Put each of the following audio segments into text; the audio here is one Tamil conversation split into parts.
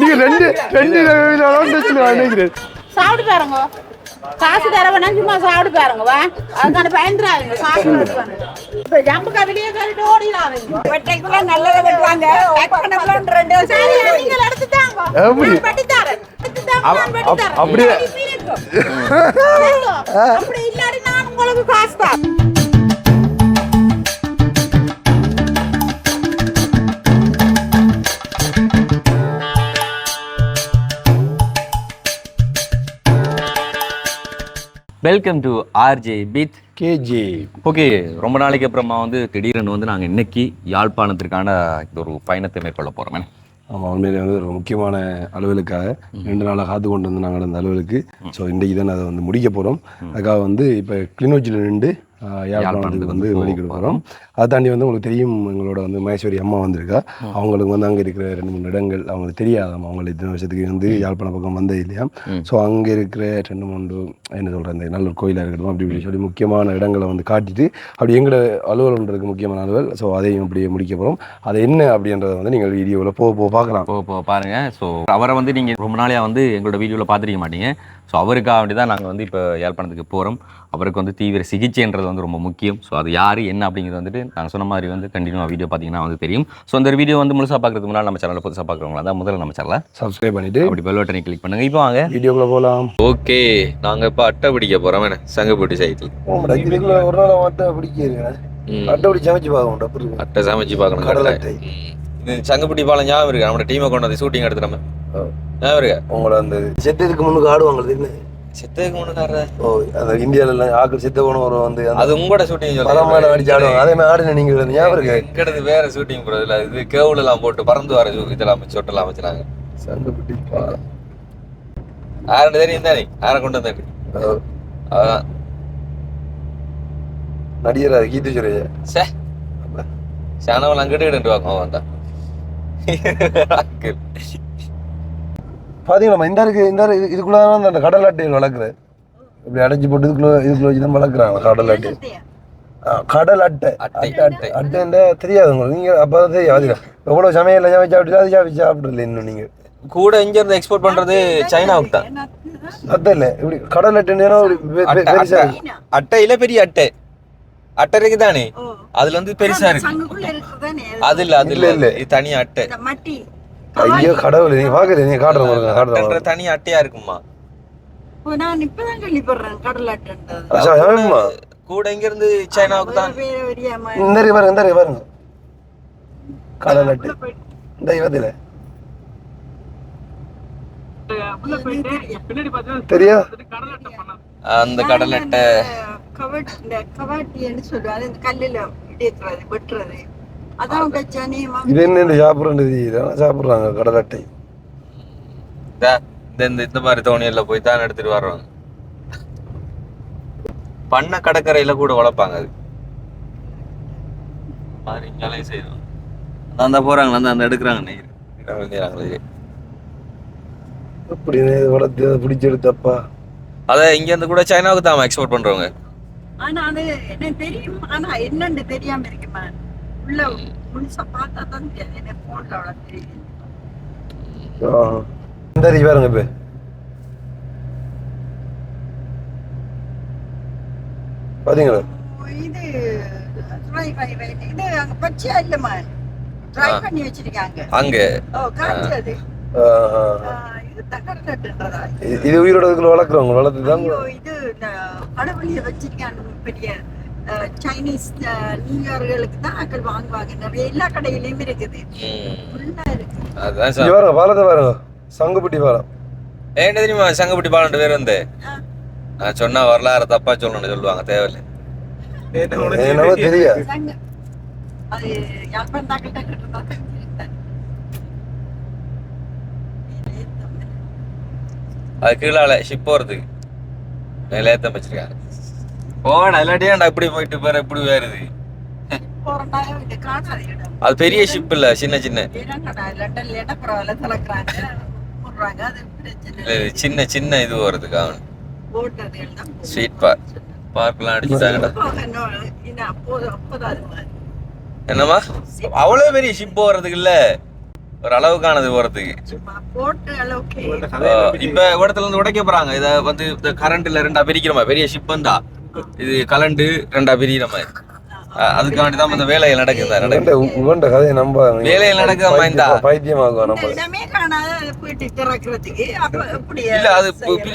நீங்க ரெண்டு ரெண்டு நினைக்கிறேன்? சாப்பிட்டு பாருங்க. காசு தர வேணாம் சும்மா சாப்பிட்டு பாருங்க வா. அதுக்கான பயந்துடாதீங்க சாப்பிட்டு இப்ப ஜம்பு கவிலையே கேட்டு ஓடிடாதீங்க. வெட்டைக்குள்ள நல்லதை வெட்டுவாங்க. ரெண்டு நீங்கள் தரேன். அப்படியே. அப்படி இல்லாட்டி நான் உங்களுக்கு காசு தான் வெல்கம் டு ஆர்ஜே பீத் கேஜி ஓகே ரொம்ப நாளைக்கு அப்புறமா வந்து திடீர்னு வந்து நாங்கள் இன்னைக்கு யாழ்ப்பாணத்திற்கான ஒரு பயணத்தை மேற்கொள்ள போகிறோம் ஆமாம் உண்மையிலே வந்து ஒரு முக்கியமான அலுவலுக்காக ரெண்டு நாளாக காத்து கொண்டு வந்து நாங்கள் அந்த அலுவலுக்கு. ஸோ இன்றைக்கு தான் அதை வந்து முடிக்க போகிறோம் அதுக்காக வந்து இப்போ கிளிநொச்சியில் நின்று யாழ்ப்பாணத்துக்கு வந்து போகிறோம் அதை தாண்டி வந்து உங்களுக்கு தெரியும் எங்களோட வந்து மகேஸ்வரி அம்மா வந்திருக்கா. அவங்களுக்கு வந்து அங்கே இருக்கிற ரெண்டு மூணு இடங்கள் அவங்களுக்கு தெரியாதாம். அவங்களுக்கு இத்தனை வருஷத்துக்கு வந்து யாழ்ப்பாணம் பக்கம் வந்தது இல்லையா. ஸோ அங்கே இருக்கிற ரெண்டு மூணு என்ன சொல்கிறேன் இந்த நல்ல கோயிலாக இருக்கட்டும் அப்படி இப்படி சொல்லி முக்கியமான இடங்களை வந்து காட்டிட்டு அப்படி எங்களோட அலுவலன்றதுக்கு முக்கியமான அலுவல். ஸோ அதையும் அப்படியே முடிக்க போகிறோம் அது என்ன அப்படின்றத வந்து நீங்கள் வீடியோவில் போக போக பார்க்கலாம். இப்போ இப்போ பாருங்க. ஸோ அவரை வந்து நீங்கள் ரொம்ப நாளையா வந்து எங்களோட வீடியோவில் பார்த்துருக்க மாட்டீங்க. ஸோ அவருக்காக வேண்டி தான் நாங்கள் வந்து இப்போ யாழ்ப்பாணத்துக்கு போகிறோம் அவருக்கு வந்து தீவிர சிகிச்சைன்றது வந்து ரொம்ப முக்கியம். ஸோ அது யார் என்ன அப்படிங்கிறது வந்துட்டு நாங்கள் சொன்ன மாதிரி வந்து கண்டினியூவாக வீடியோ பார்த்தீங்கன்னா வந்து தெரியும். ஸோ இந்த வீடியோ வந்து முழுசாக பார்க்கறதுக்கு முன்னாடி நம்ம சேனலில் புதுசாக பார்க்குறவங்களா தான் முதல்ல நம்ம சேனலை சப்ஸ்கிரைப் பண்ணிவிட்டு அப்படி பெல் பட்டனை கிளிக் பண்ணுங்க. இப்போ வாங்க. வீடியோக்குள்ளே போகலாம் ஓகே நாங்கள் இப்போ அட்டை பிடிக்க போகிறோம் என்ன? சங்கப்பட்டி சைட்டில் ஒரு நாள் மட்டும் பிடிக்கிறேன் அட்டை பிடிச்சி சமைச்சு பார்க்கணும் அட்டை சமைச்சு பார்க்கணும் கடலை. அட்டை. சங்கப்பட்டி பாலம் ஞாபகம் இருக்கு? நம்ம டீமை கொண்டு வந்து ஷூட்டிங் எடுத்து நம்ம. ஞாபகம் இருக்கா? உங்களை அந்த செத்ததுக்கு முன்னுக்கு ஆடுவாங்க முன்னாடி ஓ அந்த இந்தியாவில் ஆக்கள் செத்த போன ஒரு வந்து அது உங்களோட ஷூட்டிங் பரமான அடிச்சு ஆடுவாங்க அதே மாதிரி ஆடுன நீங்க ஞாபகம் இருக்கு? கிடது வேற ஷூட்டிங் இல்ல இது கேவுல எல்லாம் போட்டு பறந்து வர இது- இதெல்லாம் சொட்டெல்லாம் அமைச்சாங்க சங்கப்பட்டி ஆரண்டு தெரியும் தானே ஆரை கொண்டு வந்தாரு அதான். நடிகரா கீத்து சுரேஷ் சே. சாணவன் அங்கிட்டு கிட்டு வாங்க வந்தா பாத்தீங்களா இந்த இருக்கு இந்த இருக்கு, இதுக்குள்ள தான் அந்த கடல் அட்டை வளர்க்குறது இப்படி அடைச்சு போட்டு இதுக்குள்ள இதுக்குள்ள வச்சு தான் வளர்க்குறாங்க கடல் அட்டை. கடல் அட்டை. அட்டை, அட்டை அட்டை. அட்டைன்னா தெரியாது உங்களுக்கு. நீங்க அப்போ தான் தெரியும் அதுக்கு எவ்வளோ சமையல் சமைச்சு சாப்பிட்டு அது சாப்பிட்டு சாப்பிடல இன்னும் நீங்க. கூட இங்க இருந்து எக்ஸ்போர்ட் பண்றது சைனாவுக்கு தான் அத்தை இல்லை இப்படி கடல் அட்டை. அட்டையில பெரிய அட்டை. அட்டை இருக்கு தானே அதுல வந்து பெருசா இருக்கு. அது இல்ல அது இல்ல இல்ல, இல்ல. இது தனி அட்டை. மட்டி. ஐயோ கடவுள் நீங்க பாக்கல நீங்க காட்டுறேன் பாருங்க அட்டைன்ற பாருங்க. தனி அட்டையா இருக்குமா? நான் இப்பதான் கேள்விப்படுறேன் அச்சா, ஆமாம்மா. கூட இங்க இருந்து சைனாவுக்கு தான்? இந்த பாருங்க இந்த பாருங்க. கடல் அட்டை. இந்த இவத்துல தெரியா? அந்த கடல் அட்டை. கவட் இந்த கவாட்டின்னு சொல்லுவாங்க இந்த கல்லுல இடிக்கிறது வெட்டுறது. இது என்ன சாப்பிட்றது? இதெல்லாம் சாப்பிட்றாங்க கடல் அட்டை இந்த இந்த- மாதிரி தோணியில போய் தான் எடுத்துட்டு வர்றோம். பண்ண கடற்கரையில கூட வளர்ப்பாங்க அது. மாதிரி இங்காலே செய்வோம் அந்த போறாங்க அந்த அந்த எடுக்கிறாங்க நெய். நெய்யறாங்களே இப்படி வளர்த்து அதை பிடிச்சி எடுத்தப்பா அதை இங்க இருந்து கூட சைனாவுக்கு தான் எக்ஸ்போர்ட் பண்றவங்க. ஆனா அது என்ன தெரியும். ஆனா என்னன்னு தெரியாம இருக்குமா? உள்ள முழுசா பார்த்தா தான் என்ன போன்ல அவ்வளோ இந்த இருக்கு பாருங்க இப்ப. பாத்தீங்களா? இது இது அங்க பச்சையா இல்லம்மா? ட்ரை. பண்ணி வச்சிருக்காங்க அங்க. ஓ ஆ. இது உயிரோட வளர்க்குறவங்க வளர்த்து தான் இது கடவுளிய வச்சிருக்காங்க பெரிய சைனீஸ் நியூயார்களுக்கு தான் ஆக்கள் வாங்குவாங்க. நிறைய எல்லா கடையிலயும் இருக்குது. ஃபுல்லா சார். பாருங்க பாலத்தை பாருங்க சங்குப்பட்டி பாலம் ஏன் தெரியுமா? சங்கப்பட்டி பாலண்டு பேர் வந்து. நான் சொன்னா வரலாறு தப்பா சொல்லணும்னு சொல்லுவாங்க. தேவையில்லை. என்னவோ தெரியா சங்க. அது யாழ்ப்பாணம் தாக்கிட்ட கிட்ட அது கீழால ஷிப் போறதுக்கு. மேலே ஏத்தம் வச்சிருக்காங்க போடா இல்லாட்டியே இப்படி போயிட்டு இப்படி இது காணாது இடம் அது பெரிய ஷிப் இல்ல சின்ன சின்ன. சின்ன சின்ன இது வருதுக்கு அவன். ஸ்வீட் பார்க் பார்க்லாம் அடிச்சுட்டாங்கடா என்னம்மா? அவ்வளவு பெரிய ஷிப் போறதுக்கு இல்ல. ஒரு அளவுக்கானது போறதுக்கு. இப்ப இடத்துல இருந்து உடைக்க போறாங்க. இத வந்து கரண்ட்ல ரெண்டா பிரிக்கிற மாதிரி பெரிய ஷிப் வந்தா. இது கலண்டு ரெண்டா மாதிரி. ஆஹ் அதுக்காண்டி தான் இந்த வேலைகள் நடக்குது நடக்குது. உங்கள்கிட்ட கதையை நம்ப வேலையில் நடக்குதாம்மா இந்தா? பைத்தியமாகும் நம்ம. இடமே காணாத போயிட்டு திறக்கிறதுக்கு அப்ப எப்படி இல்ல அது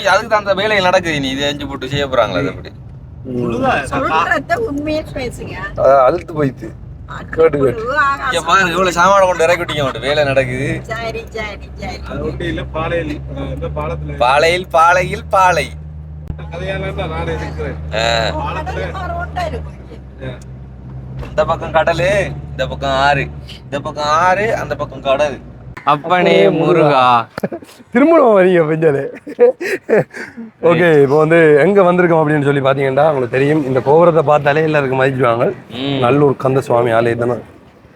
அதுக்கு தான் அந்த வேலைகள் நடக்குது நீ இதை எஞ்சி போட்டு செய்ய போறாங்களா அது அப்படி அழுத்து போயிட்டு கேட்டு கேட்டு இவ்வளவு சாமான கொண்டு இறக்கி விட்டீங்க மட்டும் வேலை நடக்குது. சரி சரி சரி. ஊட்டியில பாளையில் இந்த பாலத்துல பாலையில் பாலையில் பாலை. இந்த பக்கம் கடலு இந்த பக்கம் ஆறு. இந்த பக்கம் ஆறு அந்த பக்கம் கடல். அப்பனே முருகா. திரும்பவும் வரீங்க பெஞ்சாலே ஓகே இப்போ வந்து எங்க வந்திருக்கோம் அப்படின்னு சொல்லி பாத்தீங்கன்னா உங்களுக்கு தெரியும். இந்த கோபுரத்தை பார்த்தாலே எல்லாருக்கும் மதிச்சுவாங்க. நல்லூர் கந்த சுவாமி ஆலயம் தானே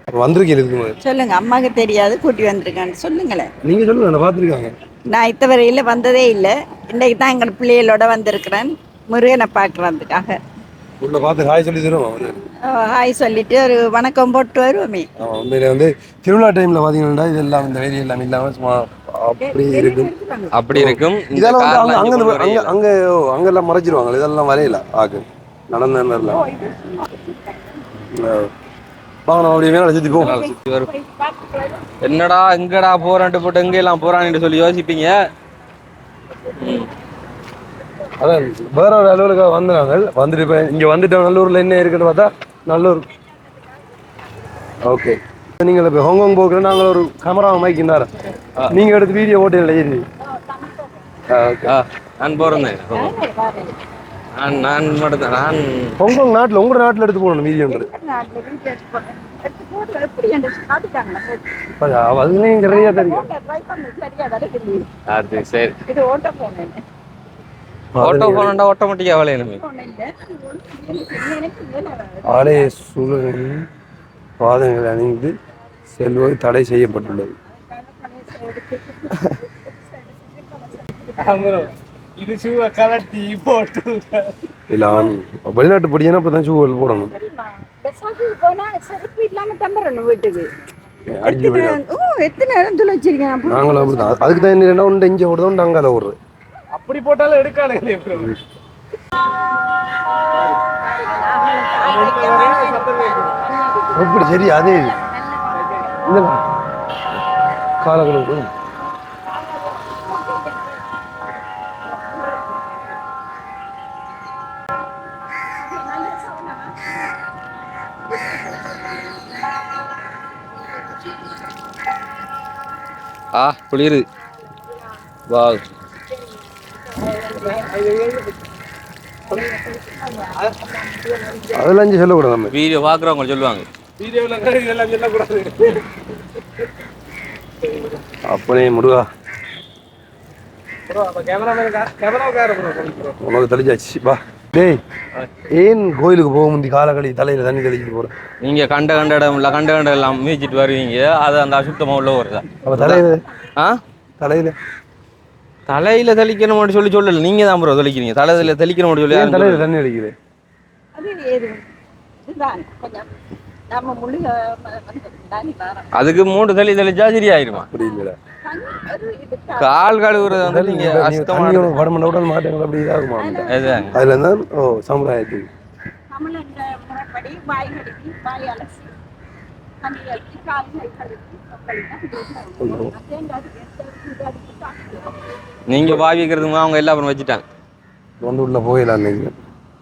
வந்திருக்கீங்க இதுக்கு சொல்லுங்க அம்மாக்கு தெரியாது கூட்டி வந்திருக்கான்னு சொல்லுங்களேன் நீங்க சொல்லுங்க நான் பார்த்துருக்காங்க. நான் இத்தவரையில வந்ததே இல்லை. இன்னைக்கு தான் எங்கள் பிள்ளைகளோட வந்திருக்கிறேன். முருகனை பார்க்கறதுக்காக. உள்ள பார்த்து ஹாய் சொல்லி தருவோம்? ஹாய் சொல்லிட்டு ஒரு வணக்கம் போட்டு வருவோமே. உண்மையிலே வந்து திருவிழா டைம்ல பாத்தீங்கன்னா இதெல்லாம் இந்த வேரி எல்லாம் இல்லாம சும்மா அப்படி இருக்கும். அப்படி இருக்கும். இதெல்லாம் வந்து அங்க அங்க அங்க. அங்க அங்கெல்லாம் மறைச்சிருவாங்க இதெல்லாம் வரையல ஆக்கு. நடந்தெல்லாம் வாங்க அப்படியே மேலே வரும். என்னடா எங்கடா போறான்ட்டு போட்டு எங்க எல்லாம் போறான்னு சொல்லி யோசிப்பீங்க? அதான் வேற ஒரு அலுவலுக்காக வந்தாங்க வந்துட்டு இப்போ இங்க வந்துட்டோம் நல்லூர்ல என்ன இருக்குன்னு பார்த்தா நல்லூர். ஓகே நீங்கள் இப்போ ஹாங்காங் போக்குற நாங்கள் ஒரு கேமரா மைக் இருந்தாரு நீங்க எடுத்து வீடியோ ஓகே. ஆ, நான் போறேன். நான் நான் மட்டும் நான். ஹாங்காங் நாட்டில் உங்களோட நாட்டில் எடுத்து போகணும் வீடியோன்றது அதுலேயும் நிறைய தெரியும். அது சரி. இது ஓட்ட போனேன் ஆட்டோ ஆட்டோமேட்டிக்கா ஆலய சூழலில் பாதங்கள் அணிந்து செல்வது தடை செய்யப்பட்டுள்ளது. இது ஷூவை கலட்டி போட்டு. இல்ல வெளிநாட்டு படிக்கணும் அப்போ தான் ஷூவல் போடணும். போனா செருப்பு இல்லாம தம்பரணும் வீட்டுக்கு. எத்தனை வச்சிருக்கேன் அப்போ நாங்களும் அப்படிதான். அதுக்கு தான் என்ன உண்டு இங்கே ஓடுதோ உண்டு அங்கால ஓடுறது அப்படி போட்டாலும் bro. எப்படி சரி அதே குளிருது வா அதெல்லாம் இங்கே சொல்லக்கூடாது நம்ம. வீடியோ பாக்குறவங்க சொல்லுவாங்க. வீடியோல கூட இதெல்லாம் சொல்லக்கூடாது அப்பனே முருகா உனக்கு தெளிச்சாச்சு வா. டேய் ஏன் கோயிலுக்கு போக முந்தி காலக்கடி தலையில தண்ணி தெளிச்சிட்டு போறேன் நீங்க கண்ட கண்ட இடம் இல்ல கண்ட கண்ட எல்லாம் மீச்சிட்டு வருவீங்க. அது அந்த அசுத்தமா உள்ள வருதா அப்ப தலையில ஆ? தலையில தலையில தெளிக்கணும் சொல்லி சொல்லல. நீங்க தான் ப்ரோ தெளிக்கிறீங்க. தலையில தெளிக்கணும் சொல்லி ஏன் யாரும் தலையில. தண்ணி அடிக்குது அதுக்கு மூணு தள்ளி தெளிச்சா சரியாயிருமா இது கால் கழுவுறது வந்து நீங்க நீங்க அசுத்தமா தண்ணி உனக்கு படமண்ட உடல் மாட்டேங்க அப்படி இதாகுமா. அதுல இருந்தா ஓ சமுதாயத்துக்கு. நீங்க பாவிக்கிறதுக்கு அவங்க எல்லாம் அப்புறம் வச்சுட்டாங்க. கொண்டு உள்ள போயிடலாம் நீங்க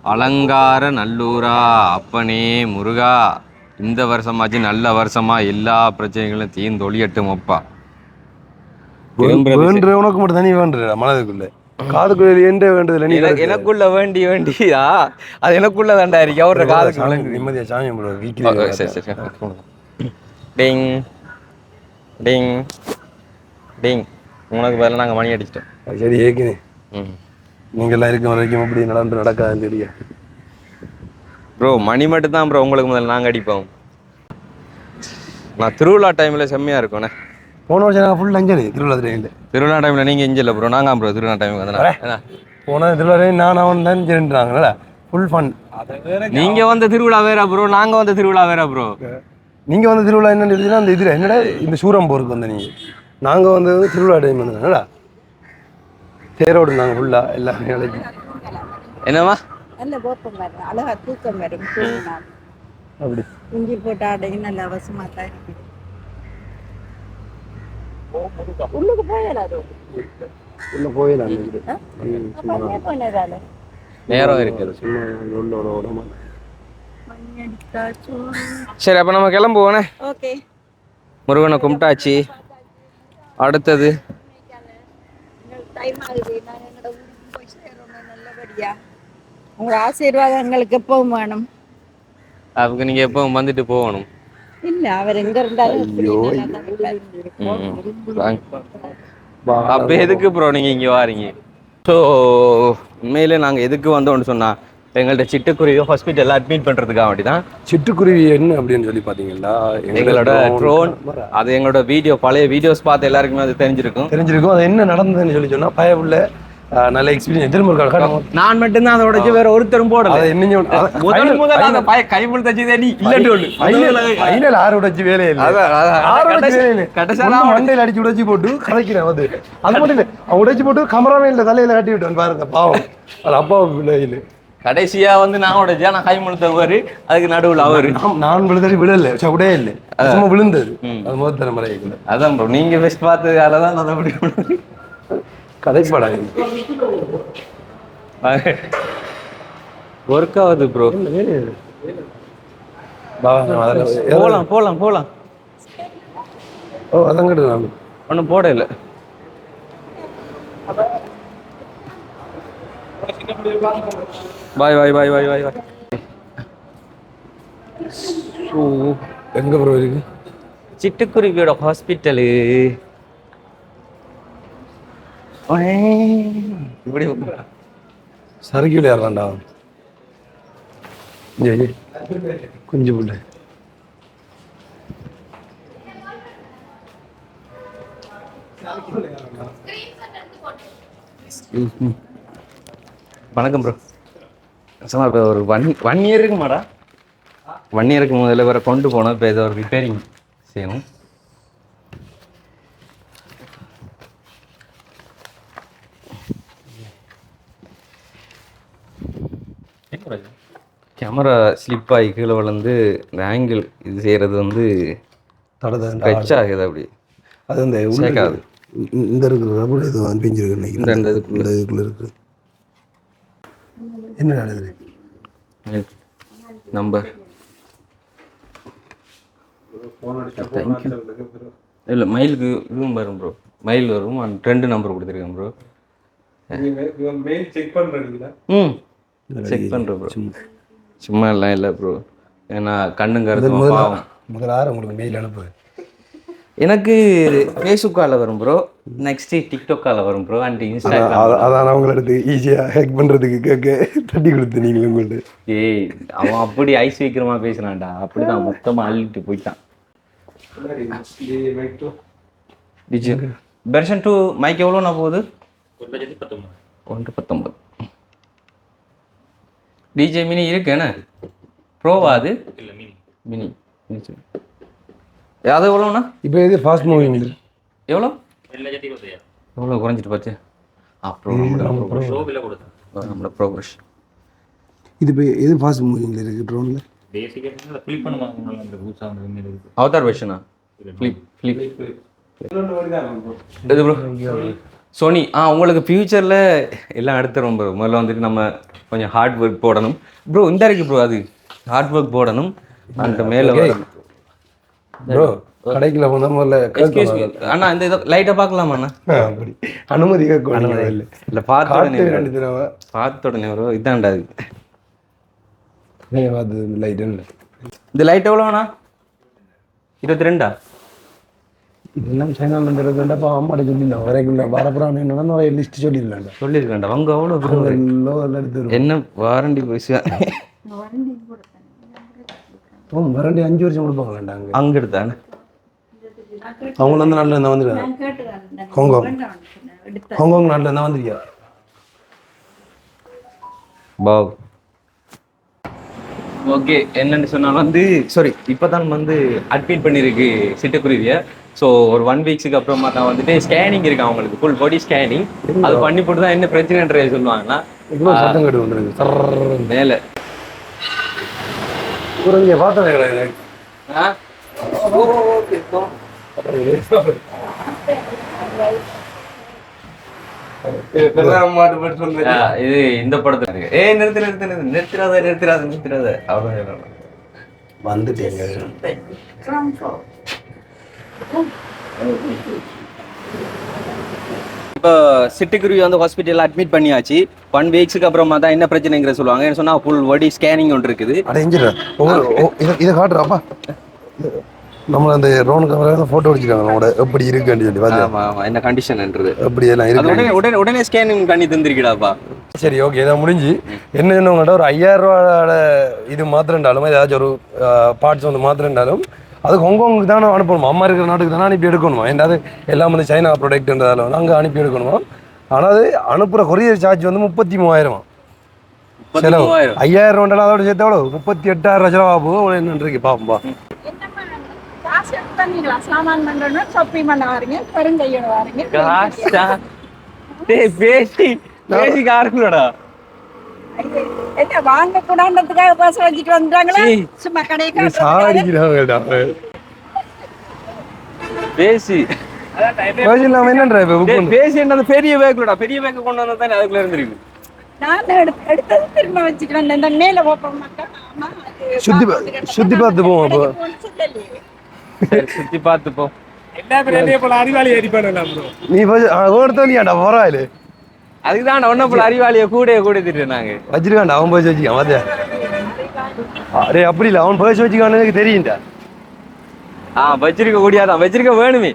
அலங்கார நல்லூரா அப்பனே முருகா இந்த வருஷமாச்சு நல்ல வருஷமா எல்லா பிரச்சனைகளும் தீர்ந்து ஒளியட்டும் அப்பா. சரி. உனக்கு மட்டும் தனி வேண்டுற மனதுக்குள்ள. காதுக்குள்ள வேண்டதில்லை நீ எனக்கு எனக்குள்ள வேண்டி வேண்டியா? அது எனக்குள்ள தாண்டா இருக்கு. அவரோட காதுக்கு. நிம்மதியா சாமி சரி சரி டிங். டிங். டிங். உனக்கு பதிலா நாங்க மணி அடிச்சிட்டோம். சரி ஏற்கனவே ம். நீங்க எல்லாம் இருக்கும் வரைக்கும் இப்படி நடந்து நடக்காதுன்னு தெரியும். ப்ரோ மணி மட்டும் தான் ப்ரோ உங்களுக்கு முதல்ல நாங்கள் அடிப்போம். நான் திருவிழா டைமில் செம்மையாக இருக்கும்ண்ணே போன வருஷம் ஃபுல் அஞ்சலி திருவிழா ட்ரெயினில் திருவிழா டைமில் நீங்கள் இஞ்சில்ல ப்ரோ நாங்கள் ப்ரோ திருவிழா டைமுக்கு என்ன? போன திருவிழா நான் அவன் தான் ஃபுல் ஃபன் நீங்கள் வந்த திருவிழா வேற ப்ரோ நாங்கள் வந்த திருவிழா வேற ப்ரோ நீங்கள் வந்து திருவிழா என்னன்னு எழுதினா அந்த இதில் என்னடா இந்த சூரம் போருக்கு வந்த நீங்கள் நாங்கள் வந்து திருவிழா டைம் வந்து என்னடா தேரோடு நாங்கள் ஃபுல்லாக எல்லாமே நல்ல கோப்பம் வரும் அழகா தூக்கம் வரும். அப்படி. இஞ்சி போட்டு ஆடையும் நல்ல அவசமா தான் இருக்குது உள்ளுக்கு போயிடாது உள்ள போனதால நேரம் அடித்தாச்சு சரி அப்போ நம்ம கிளம்புவோனே ஓகே. முருகனை கும்பிட்டாச்சு. அடுத்தது. உங்களோட ஆசீர்வாதம் எங்களுக்கு எப்பவும் வேணும். அதுக்கு நீங்கள் எப்போ வந்துட்டு போகணும். இல்ல அவர் எங்க இருந்தாலும் இருப்பாரு. அப்போ எதுக்கு ப்ரோ நீங்கள் இங்கே வாரீங்க? ஸோ உண்மையிலே நாங்கள் எதுக்கு வந்தோம்னு சொன்னால் எங்கள்கிட்ட சிட்டுக்குருவியோ ஹாஸ்பிட்டலில் அட்மிட் பண்ணுறதுக்காக வேண்டி தான் சிட்டுக்குருவி என்ன அப்படின்னு சொல்லி பார்த்தீங்கன்னா எங்களோட ட்ரோன் அது எங்களோட வீடியோ பழைய வீடியோஸ் பார்த்து எல்லாருக்குமே அது தெரிஞ்சிருக்கும். தெரிஞ்சிருக்கும். அது என்ன நடந்ததுன்னு சொல்லி சொன்னா பயப்புள்ள ஆஹ், நல்ல எக்ஸ்பீரியன்ஸ் ஒரு காட்டும் நான் மட்டும்தான் அதை உடைச்சு வேற ஒருத்தரும் போடல. அதை முதல் முதல்ல அந்த பய கைமுள் தச்சு நீ இல்லட்டு ஒண்ணு ஃபைனல் ஆறு உடைச்சு வேலையே இல்லை. ஆறு உடைச்சு வேலையே கடைசியா மண்டையில அடிச்சு உடைச்சு போட்டு கதைக்கிறேன் அது அது மட்டும் இல்லை உடைச்சு போட்டு கமராமேன்ல தலையில கட்டி விட்டான் பாருங்க பாவம். அது அப்பா பிள்ளையில கடைசியா வந்து நான் உடைச்சா நான் கைமுள் தருவாரு அதுக்கு நடுவுல அவரு. நான் விழுந்தது விழல விடவே இல்லை. சும்மா விழுந்தது. அது முதல் தலைமுறைக்குள்ள அதான் ப்ரோ நீங்க பெஸ்ட் பார்த்ததால தான் நான் அப்படி கதைப்படா ஒர்க் ஆகுது ப்ரோ போலாம் போலாம் போலாம். ஓ அதான் கேட்டு ஒன்றும் போட இல்லை பாய் பாய் பாய் பாய் பாய் பாய். ஸோ எங்க ப்ரோ இருக்கு? சிட்டுக்குருவியோட ஹாஸ்பிட்டலு இப்படி சறுக்கி விளையாடுறான்டா. ஜெய் குஞ்சு புள்ள. வணக்கம் ப்ரோ சும்மா இப்போ ஒரு ஒன் ஒன் இயர் இருக்குமாடா? ஒன் இயருக்கு முதல்ல வேறு கொண்டு போனோம். இப்போ ஏதோ ஒரு ரிப்பேரிங் செய்யணும். கேமரா ஸ்லிப் ஆகி கீழே விழுந்து இந்த ஆங்கிள் இது செய்கிறது வந்து ஸ்ட்ரெச் ஆகுது அப்படி. அது அந்த உள்ள சேர்க்காது. இருக்கு. இ- இந்த இருக்கிற ரப்பர் இது அனுப்பிஞ்சிருக்கு நினைக்கிறேன். இந்த- இதுக்குள்ள. இதுக்குள்ள இருக்கு. என்ன நடக்குது? நம்பர் இல்லை மயிலுக்கு இதுவும் வரும் ப்ரோ மயில் வரும் and ரெண்டு நம்பர் கொடுத்துருக்கேன் ப்ரோ மெயில் செக் பண்றீங்களா ம். செக் பண்ணுறேன் ப்ரோ சும்மா எல்லாம் இல்லை ப்ரோ ஏன்னா கண்ணுங்க இருக்கும் முதல்ல பாவம். முதல்ல ஆறு உங்களுக்கு மெயில் அனுப்பு. எனக்கு ஃபேஸ்புக்கால வரும் ப்ரோ நெக்ஸ்ட் டிக்டாக்கால வரும் ப்ரோ அண்ட் இன்ஸ்டாகிராம் அதான் அவங்கள எடுத்து ஈஸியாக ஹேக் பண்ணுறதுக்கு கேட்க தட்டி கொடுத்து நீங்களும் உங்கள்ட்ட. ஏய் அவன் அப்படி ஐஸ் வைக்கிறமா பேசுனான்டா அப்படிதான் மொத்தமா அள்ளிட்டு போயிட்டான். டிஜி வெர்ஷன் டூ மைக் எவ்வளோண்ணா போகுது? ஒன்று பத்தொம்பது டிஜே மினி இருக்கு என்ன? ப்ரோவா அது? மினி மினி அது எவ்வளோண்ணா இப்போ எது ஃபாஸ்ட் மூவிங் எவ்வளோ எவ்வளோ குறைஞ்சிட்டு பார்த்து அப்புறம் நம்மளோட ப்ரோக்ரஸ் இது இப்போ எது ஃபாஸ்ட் மூவிங்கில் இருக்குது ட்ரோனில் அவதார் வெர்ஷனா ஃப்ளிப் ஃப்ளிப் இது ப்ரோ சோனி ஆ உங்களுக்கு ஃப்யூச்சரில் எல்லாம் எடுத்துரும் ப்ரோ முதல்ல வந்துட்டு நம்ம கொஞ்சம் ஹார்ட் ஒர்க் போடணும். ப்ரோ இந்த இருக்கு ப்ரோ அது. ஹார்ட் ஒர்க் போடணும். அந்த மேலே ப்ரோ கடைக்குள்ள போனால் முதல்ல அண்ணா இந்த இதை லைட்டாக பார்க்கலாமா அண்ணா? அப்படி. அனுமதி கேட்கணும் இல்லை. இல்லை பார்த்த உடனே ரெண்டு தடவை பார்த்த உடனே ப்ரோ இதான்டா இது. நீங்கள் பார்த்து லைட் இல்லை. இந்த லைட் எவ்வளோண்ணா இருபத்தி ரெண்டா? இதெல்லாம் சைனால இருந்து எடுக்கண்டப்பா அம்மாட்ட சொல்லிடலாம் வரைக்கும் வரப்புறான்னு என்னன்னா லிஸ்ட் சொல்லிடலாம்டா சொல்லியிருக்கேன்டா அவங்க அவ்வளோ. என்ன வாரண்டி பேசுவேன் ஓ மறுபடி அஞ்சு வருஷம் கொடுப்பாங்களாண்டா அங்கே அங்கே எடுத்தானே அவங்க வந்து நாட்டில் இருந்தால் வந்துருக்காங்க ஹாங்காங் ஹாங்காங் நாட்டில் இருந்தால் வந்திருக்கியா பாவ் ஓகே என்னன்னு சொன்னால் வந்து சாரி இப்போதான் வந்து அட்மிட் பண்ணியிருக்கு சிட்டுக்குருவியை ஸோ ஒரு ஒன் வீக்ஸுக்கு அப்புறமா தான் வந்துட்டு ஸ்கேனிங் இருக்கு அவங்களுக்கு ஃபுல் பாடி ஸ்கேனிங் அது பண்ணி போட்டு தான் என்ன பிரச்சனைன்றது சொல்லுவாங்கன்னா. மேலே ஒரு இங்கே பார்த்தேன் கிடையாது மாட்டு பெட்ரோல் இது இந்த படத்துல இருக்கு ஏ நிறுத்து அவ்வளோ வந்துட்டேங்க இப்போ சிட்டுக்குருவி வந்து ஹாஸ்பிட்டலில் அட்மிட் பண்ணியாச்சு. ஒன் வீக்ஸுக்கு அப்புறமா தான் என்ன பிரச்சனைங்கிற சொல்லுவாங்க. என்ன சொன்னால் ஃபுல் பாடி ஸ்கேனிங் ஒன்று இருக்குது. அட இதை காட்டுறாப்பா? நம்ம அந்த ரோன் கேமரா ஃபோட்டோ அடிச்சிருக்காங்க. நம்மளோட எப்படி இருக்குன்னு சொல்லி? ஆமா ஆமா என்ன கண்டிஷன்ன்றது எப்படி எல்லாம் இருக்கு? உடனே உடனே உடனே ஸ்கேனிங் பண்ணி தந்திருக்கீடாப்பா சரி ஓகே இதை முடிஞ்சு. என்ன உங்கள்கிட்ட ஒரு ஐயாயிரம் ரூபாயோட இது மாத்திரண்டாலும் ஏதாச்சும் ஒரு பார்ட்ஸ் வந்து மாத்திரண்டாலும் அது ஹாங்காங்குக்கு தானே அனுப்பணுமா? அம்மா இருக்கிற நாட்டுக்கு தானே அனுப்பி எடுக்கணுமா? ஏன்டாது எல்லாம் வந்து சைனா ப்ராடக்ட்ன்றதால வந்து அங்கே அனுப்பி எடுக்கணுமா? ஆனால் அது அனுப்புகிற கொரியர் சார்ஜ் வந்து முப்பத்தி மூவாயிரமா செலவு. ஐயாயிரம் ரூபாய் அதோட சேர்த்து எவ்வளோ முப்பத்தி எட்டாயிரம் செலவாக போகும் பாப்போம்பா வாரீங்க. காசா? டேய் பேசி பேசி காரணம்டா என்ன வாங்க கூடாண்டதுக்காக பஸ் வச்சுட்டு வந்துட்டாங்களா. சும்மா கடையை? சாடிக்கிறாங்கடா பேசி இல்லாமல் என்னன்ற இப்போ பேசி என்ன பெரிய பேக்குலடா பெரிய பேக்கு கொண்டு வந்தா தானே அதுக்குள்ள இருந்திருக்கு நான் எடுத்து- எடுத்தது திரும்ப வச்சுட்டு வந்தேன் இந்த மேல அது சுத்தி பா- சுத்தி பார்த்து போவோம் அப்போ. சுத்தி பார்த்து போ எல்லா போல அறிவாளி அடிப்பானு ப்ரோ நீ போய் அதுக்கு தான் ஒன்னும் போல அறிவாளிய கூட கூட திட்டு நாங்க. வச்சிருக்கான்டா அவன் பேசி வச்சுக்கான் பாத்தியா? அரே அப்படி இல்லை அவன் பேசி வச்சுக்கான்னு எனக்கு தெரியும்டா. ஆ வச்சிருக்க கூடியாதான் வச்சிருக்க வேணுமே.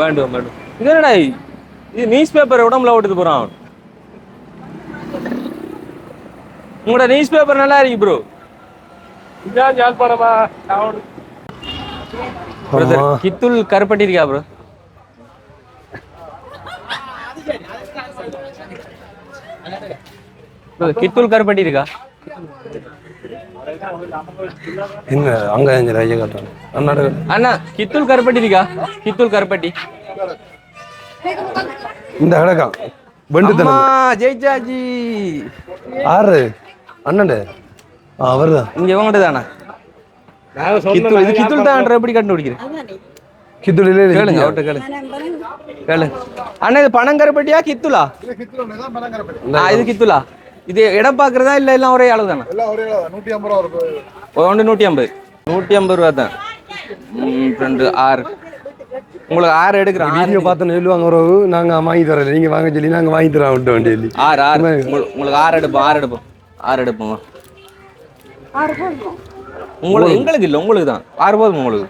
வேண்டும் வேண்டும் இது என்னடா இது? நியூஸ் பேப்பர் உடம்புல ஓட்டுது போறான் அவன். உங்களோட நியூஸ் பேப்பர் நல்லா இருக்கு ப்ரோ இதான் நான் பிரதர். கித்துல் கருப்பட்டி இருக்கா ப்ரோ கித்துல் கருப்பட்டி இருக்கா எங்க? அங்க எங்க ஐயா அண்ணாட அண்ணா கித்துல் கருப்பட்டி இருக்கா கித்துல் கருப்பட்டி. இந்த கிடக்கான் வெண்டு தனம் ஜெயிச்சாஜி ஆறு அண்ணன்ட ஆ அவர்தான். இங்க இவங்ககிட்ட தானா இது கித்துல் தான் எப்படி கண்டுபிடிக்கிறேன் அதானே. கித்துளிலே கேளுங்க அவர்கிட்ட கேளுங்க. கேளுங்க அண்ணா இது பணம் கருப்பட்டியா கித்துலா ஆ, இது கித்துலா. இது இடம் பாக்குறதா இல்ல எல்லாம் ஒரே அளவு தானே? ஒன்று நூற்றி ஐம்பது நூற்றி ஐம்பது ரூபா தான். ரெண்டு ஆறு. உங்களுக்கு ஆறு எடுக்கிறேன் ஆறு வீடியோ பார்த்தோன்னு சொல்லுவாங்க ஒரு நாங்க வாங்கி தரல. நீங்க வாங்க சொல்லி நாங்க வாங்கி தரோம் விட்டு வண்டி சொல்லி. ஆறு ஆறு. உங்களுக்கு ஆறு எடுப்போம் ஆறு எடுப்போம். ஆறு எடுப்போம்? உங்களுக்கு எங்களுக்கு இல்லை உங்களுக்கு தான். ஆறு போதும் உங்களுக்கு?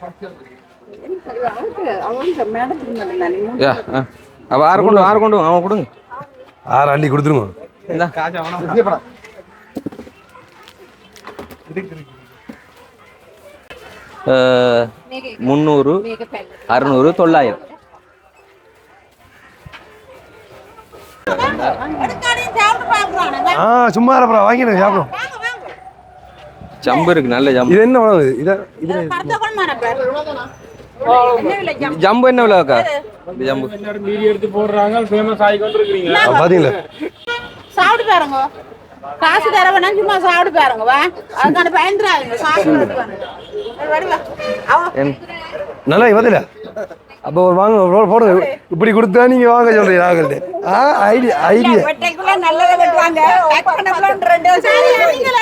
ஆறு கொண்டு ஆறு கொண்டு அவன் கொடுங்க. ஆறு அள்ளி கொடுத்துருங்க. அஹ், முந்நூறு அறுநூறு தொள்ளாயிரம். ஆ சும்மா அப்புறம் வாங்கிடுங்க சாப்பிடும். ஜம்பு இருக்கு நல்ல ஜம்பு. இது என்ன உணவு? இது பாரு. என்ன? விலை ஜாம்? ஜம்பு ஜம்பு. மீடி எடுத்து போடுறாங்க ஃபேமஸ் ஆகி கொண்டு இருக்கிறீங்க ஆ, பாத்தீங்களா? சாப்பிட்டு பாருங்க. காசு தர வேணாம் சும்மா சாப்பிட்டு பாருங்க வா. அதுக்கான பயந்துடாதீங்க சாப்பிட்டு நல்லா பதில அப்போ ஒரு வாங்க ஒரு போடுங்க. இப்படி கொடுத்தா நீங்க வாங்க சொல்றீங்க ராகல் ஆ ஐடியா ஐடியா. நீங்கள்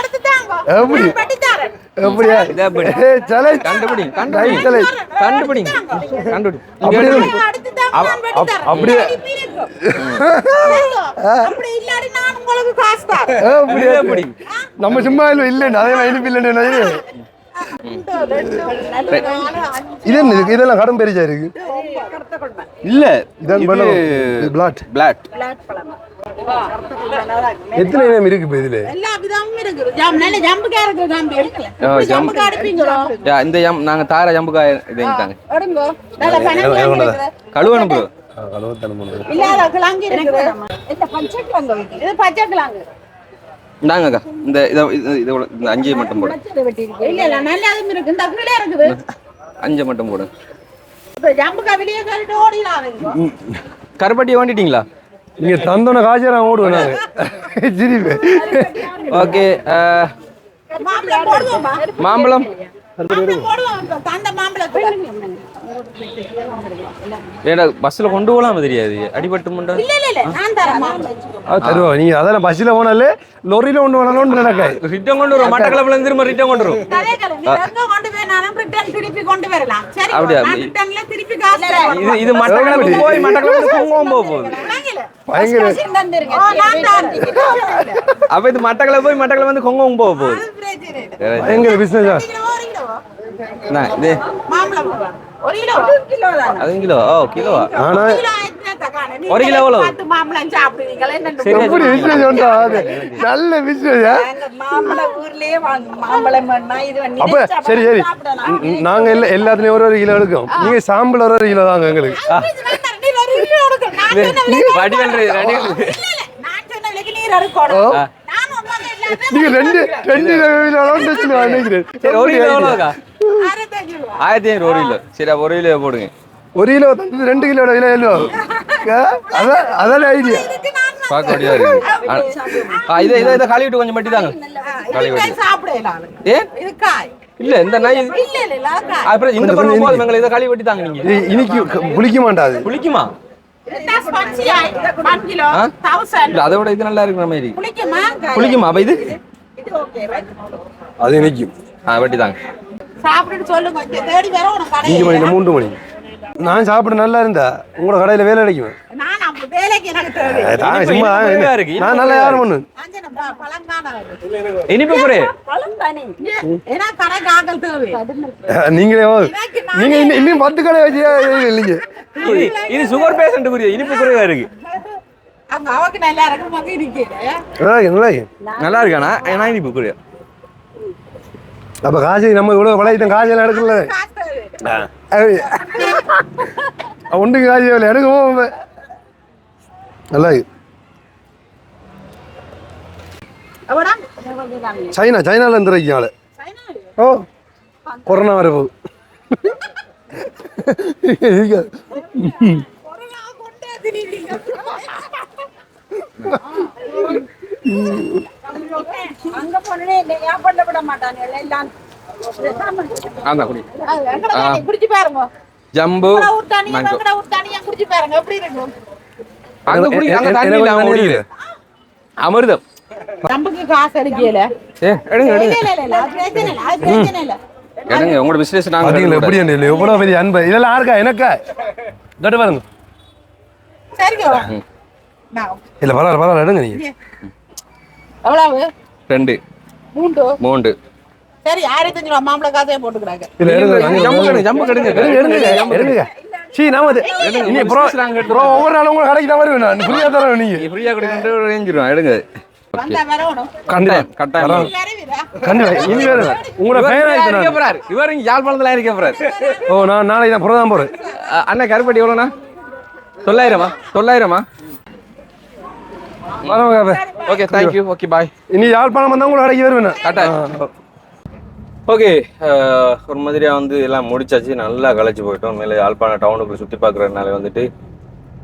எப்படி? எப்படியா? இதா எப்படி? ஏய், challenge. கண்டுபிடி. கண்டுபிடி. கண்டுபிடி. கண்டுபிடி அப்படியே. அப்படியே. நம்ம சும்மா இல்லை அதே மாதிரி இனிப்பு இல்லைன்னு இது என்ன இருக்கு இதெல்லாம் கடும் பெரிச்சா இருக்கு. இல்ல இதான் பண்ண பிளாட் பிளாட் இருக்கு. எத்தனை நேம் இருக்கு இப்போ இதுல? இருக்கு இந்த ஜம் நாங்க தார ஜம்புக்கா இது எங்கிட்டாங்க எடுங்கோ நல்ல எனக்கு பணம் வேண்டாம். இருக்குது. கழுவணும் ப்ரோ கழுவத்தனம் இல்லாத கிழங்கு இருக்குது. இந்த பச்சை கிழங்கு? இது பச்சை கிழங்கு. இந்தாங்கக்கா இந்த இதை இது- இந்த அஞ்சு மட்டும் போடு. அஞ்சு மட்டும் போடு. கருப்பட்டியை வாண்டிட்டீங்களா? நீங்க தந்தோன காய்ச்சல் நான் ஓடுவேன் சிரிப்பு ஓகே மாம்பழம் போடுவோமா. மாம்பழம் ஏடா பஸ்ல கொண்டு போகலாம தெரியாது. அடிபட்டு முண்டா இல்ல இல்ல இல்ல நான் தரேன். மாம்பழம் அது தருவோம் நீங்க அதெல்லாம் பஸ்ஸில் போனாலே லொரியில ஒன்று வேணாலும் நடக்காது ரிட்டன் கொண்டு வரும். மட்டக்களப்புல இருந்து திரும்ப ரிட்டன் கொண்டு வரும். நீ எங்க கொண்டு போனாலும் கொண்டு அப்படியா? இது இது மட்டக்களப்பு போய் மட்டக்களப்பு போக போகுது. பயங்கர ஓ, நான் தரேன். அப்ப இது மட்டக்களப்பு போய் மட்டக்களப்பு வந்து குங்குமம் போக போகுது. கிலோ. என்ன, இது. ஒரு கிலோ. கிலோ தானே? அது கிலோ. ஓ கிலோவா? ஆனா ஒரு கிலோ எவ்வளவு? பத்து மாம்பழம் சாப்பிடுவீங்களே. எப்படி உண்டா அது நல்ல பிஸ்னஸ் மாம்பழம் ஊர்லயே இது. அப்ப சரி சரி. நாங்க எல்லா எல்லாத்துலயும் ஒரு ஒரு கிலோ எடுக்கும். நீங்க சாம்பிள் ஒரு ஒரு கிலோ தாங்க எங்களுக்கு. நீங்க ரெண்டு ரெண்டு நினைக்கிறேன் கிலோ. ஆயிரத்தி ஐநூறு ஒரு கிலோ சரி ஒரு கிலோ போடுங்க ஒரு கிலோ தந்தது ரெண்டு கிலோட விலை எவ்வளோ அதான் அதான் ஐடியா பார்க்க முடியாது ஆ இதை இதை இதை கழுவிட்டு கொஞ்சம் மட்டி தாங்க இது காய் சாப்பிடலாம். ஏ இது காய். இல்ல இந்த நாய் அது. அப்புறம் இந்த பருவம் போதும் எங்களை இதை கழுவி வெட்டி தாங்க நீங்க இது இனிக்கு புளிக்க மாட்டாது புளிக்குமா இது ஸ்பஞ்சி ஆய். one kilo, ஆ? thousand. இல்ல அதை விட இது நல்லா இருக்கிற மாதிரி புளிக்குமா? புளிக்குமா அப்ப இது? அது இனிக்கும் ஆ வெட்டி தாங்க சாப்பிட்டுட்டு சொல்லுங்க. இங்க தேடி வர உனக்கு அஞ்சு கடையில. மணில மூன்று மணி. நான் சாப்பிட நல்லா இருந்தா உங்களோட கடையில வேலை கிடைக்கும்? நான் நல்லா யாரும் பண்ணு. இனிப்பு குறை. நீங்களே நீங்க இன்னும் பத்து கடை வச்சு இல்லைங்க? இது இது சுகர் பேஷண்ட் புரியுது. இனிப்பு குறைவா இருக்கு. நல்லா இருக்கானா? ஏன்னா இனிப்பு குறையா அப்ப காசு நம்ம இவ்வளவு பழகிட்டோம் காசு எல்லாம் எடுக்கல. ஒன்றுக்கு காசு எவ்வளவு எடுக்கவும் நல்லா? சைனா சைனால இருந்து சைனா? ஓ. கொரோனா வர போகுது அங்க போனே ஏன் விட மாட்டாங்க எல்லாம் அதான் குடி. குடிச்சு பாருங்க. ஜம்பு தண்ணியா குடிச்சு பாருங்க எப்படி இருக்கும்? அங்க குடி அங்க எனக்கு- தண்ணி எனக்கு இல்ல அங்க தண்ணி குடிக்குது அமிர்தம். நம்புக்கு காசு அடிக்கல. ஏ எடுங்க இல்ல எடுங்க இல்ல இல்ல அது பிரச்சனை இல்ல அது பிரச்சனை இல்ல. எடுங்க உங்களோட பிசினஸ் நாங்க பாத்தீங்களா எப்படி எடுக்க இல்லை எவ்வளோ பெரிய அன்பு. இதெல்லாம் யாருக்கா? எனக்கா? கட்டு பாருங்க. சரிங்க. நான் இல்லை பரவாயில்ல பரவாயில்ல எடுங்க நீங்க. எவ்வளவு. ரெண்டு. மூன்று? மூண்டு சரி ஆயிரத்தி அஞ்சு ரூபா மாம்பழ காசையே போட்டுக்கிறாங்க. இல்லை எடுங்க ஜம்பு. கடுங்க ஜம்பு கடுங்க எடுங்க எடுங்க சீ நாம அது இனி ப்ரோ ப்ரோ ஒவ்வொரு நாளும் உங்களை கடைக்கு தான் வருவேன் நான். ஃப்ரீயாக தரேன் நீங்க. ஃப்ரீயா கொடுக்கிட்டு ரேஞ்சிரும் எடுங்க. தொள்ளாயிரமா? தொள்ளாயிரமா? Okay thank you okay bye இனி யாழ்ப்பாணம் வந்தால் உங்களை கடைக்கு வருவேன். கட்டாயம் ஓகே ஒரு மாதிரியா வந்து எல்லாம் முடிச்சாச்சு நல்லா களைச்சு போயிட்டோம் மேலே யாழ்ப்பாண டவுனுக்கு சுற்றி பார்க்குறதுனால வந்துட்டு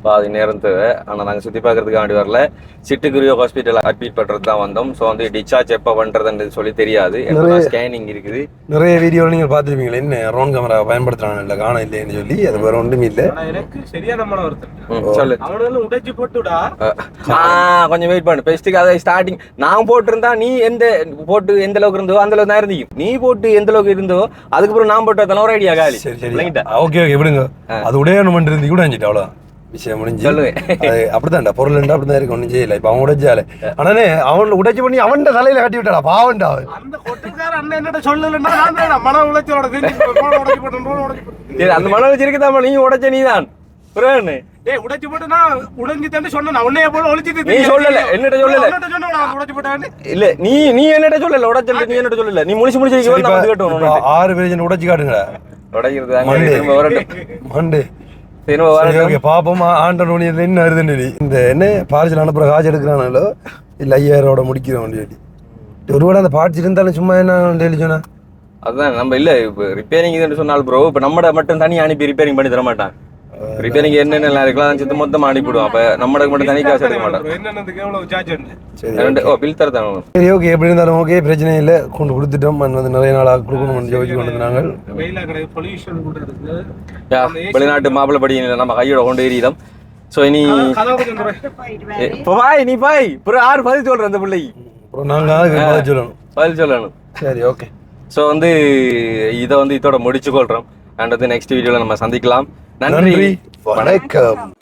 பாதி நேரம் தேவை. ஆனால் நாங்கள் சுற்றி பார்க்கறதுக்காண்டி வரல. சிட்டுக்குருவியோ ஹாஸ்பிட்டல் அட்மிட் பண்ணுறது தான் வந்தோம். ஸோ வந்து டிஸ்சார்ஜ் எப்போ பண்ணுறதுன்றது சொல்லி தெரியாது. ஸ்கேனிங் இருக்குது. நிறைய வீடியோவில் நீங்கள் பார்த்துருப்பீங்களே என்ன ரோன் கேமரா பயன்படுத்துறாங்க இல்லை காண இல்லைன்னு சொல்லி அது வேற ஒன்றுமே இல்லை. எனக்கு சரியான மனம் ஒருத்தன் சொல்லு. உடைச்சு போட்டுடா ஆ கொஞ்சம் வெயிட் பண்ணு. பெஸ்ட்டுக்கு அதை ஸ்டார்டிங் நான் போட்டிருந்தா நீ எந்த போட்டு எந்த அளவுக்கு இருந்தோ அந்த அளவுக்கு தான் இருந்தீங்க நீ போட்டு எந்த அளவுக்கு இருந்தோ அதுக்கப்புறம் நான் போட்டு அதெல்லாம் ஒரு ஐடியா காலி. சரி சரி? ஓகே ஓகே விடுங்க. அது உடைய ஒன்று பண்ணி இருந்து கூட அஞ்சிட்டு அவ்வளோ விஷயம் முடிஞ்சு. அது அப்படித்தான்டா பொருள் இருந்தா அப்படிதான் இருக்கு ஒன்றும் செய்யல இப்போ அவன் உடைச்சாலே ஆனானே அவன் உடைச்சு பண்ணி அவன் தலையில கட்டி விட்டாடா பாவன்டா அவன் அந்த கொட்டுக்கார அண்ணன் என்னட்ட சொல்லலன்னா நான் மன உளைச்சலோட போட்டேன் போட்டேன் அந்த மன வச்சிருக்கதான் நீ உடைச்ச நீ தான் டேய் உடைச்சு போட்டு நான் உடைஞ்சிட்டேன்னு சொன்னேன் உன்னைய போல ஒளிச்சிட்டு நீ சொல்லல, என்னட்ட சொல்லல. சொன்ன உடைச்சு போட்டேன்னு இல்ல நீ நீ என்னட்ட சொல்லல உடைச்சல் நீ என்னட்ட சொல்லல நீ கேட்டோம் இப்ப ஆறு பேர் உடைச்சு காட்டுங்கடா உடைக்கிறது மண்டே. பாப்போம். ஆண்டன் ஊழியத்தில் என்ன வருதுன்னு இந்த என்ன பார்சல் அனுப்புற காசு எடுக்கிறானாலோ இல்லை ஐயாயிரோட முடிக்கிறோம் சொல்லி. ஒருவேளை அந்த பார்ட்ஸ் இருந்தாலும் சும்மா என்ன டெய்லி சொன்னா? அதான் நம்ம இல்ல இப்போ ரிப்பேரிங் இதுன்னு சொன்னால் ப்ரோ இப்போ நம்மட மட்டும் தனியா அனுப்பி ரிப்பேரிங் பண்ணி தர மாட்டான் ரிப்பேரிங் என்னென்ன இருக்கலாம் சேர்த்து மொத்தமா அனுப்பிடுவோம் அப்ப நம்மளுக்கு மட்டும் தனி காசு எடுக்க மாட்டான் என்னென்னதுக்கு எவ்வளவு சார்ஜ் சரி ரெண்டு ஓ பில் தர சரி ஓகே எப்படி இருந்தாலும் ஓகே பிரச்சனை இல்லை. கொண்டு கொடுத்துட்டோம். வந்து நிறைய நாளாக கொடுக்கணும்னு ஜோதிச்சு கொண்டு வந்து நாங்கள். வெயிலா கிடையாது பொல்யூஷன் கூட இருக்கு யா, வெளிநாட்டு மாப்பிள்ளை படி நம்ம கையோட கொண்டு ஏறிதோம் ஸோ இனி பாய் நீ பாய். அப்புறம் பதில் சொல்றேன் அந்த அப்புறம் நாங்கள் பதில் சொல்லணும். பதில் சொல்லணும். சரி ஓகே ஸோ வந்து இதை வந்து இதோட முடிச்சு கொள்றோம். அண்ட் வந்து நெக்ஸ்ட் வீடியோல நம்ம சந்திக்கலாம். நன்றி. வணக்கம்.